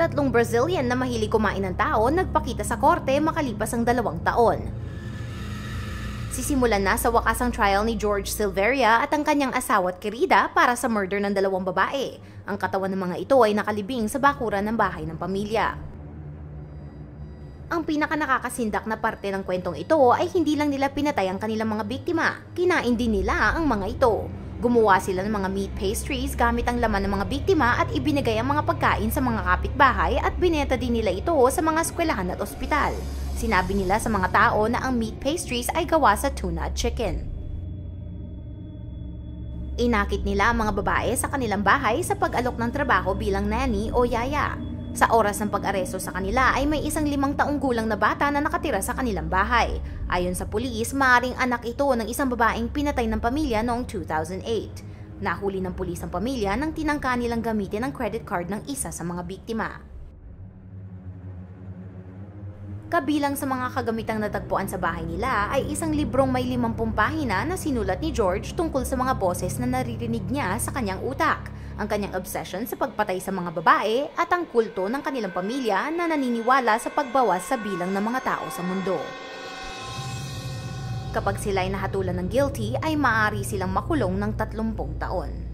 Tatlong Brazilian na mahilig kumain ng tao nagpakita sa korte makalipas ang dalawang taon. Sisimulan na sa wakas ang trial ni George Silveria at ang kanyang asawa at kerida para sa murder ng dalawang babae. Ang katawan ng mga ito ay nakalibing sa bakuran ng bahay ng pamilya. Ang pinaka nakakasindak na parte ng kwentong ito ay hindi lang nila pinatay ang kanilang mga biktima, kinain din nila ang mga ito. Gumawa sila ng mga meat pastries gamit ang laman ng mga biktima at ibinigay ang mga pagkain sa mga kapitbahay at binenta din nila ito sa mga eskwelahan at ospital. Sinabi nila sa mga tao na ang meat pastries ay gawa sa tuna at chicken. Inakit nila ang mga babae sa kanilang bahay sa pag-alok ng trabaho bilang nanny o yaya. Sa oras ng pag-aresto sa kanila ay may isang limang taong gulang na bata na nakatira sa kanilang bahay. Ayon sa pulis, maaring anak ito ng isang babaeng pinatay ng pamilya noong 2008. Nahuli ng pulis ang pamilya nang tinangka nilang gamitin ang credit card ng isa sa mga biktima. Kabilang sa mga kagamitang natagpuan sa bahay nila ay isang librong may limampung pahina na sinulat ni George tungkol sa mga boses na naririnig niya sa kanyang utak, ang kanyang obsession sa pagpatay sa mga babae at ang kulto ng kanilang pamilya na naniniwala sa pagbawas sa bilang ng mga tao sa mundo. Kapag sila ay nahatulan ng guilty ay maaari silang makulong ng 30 taon.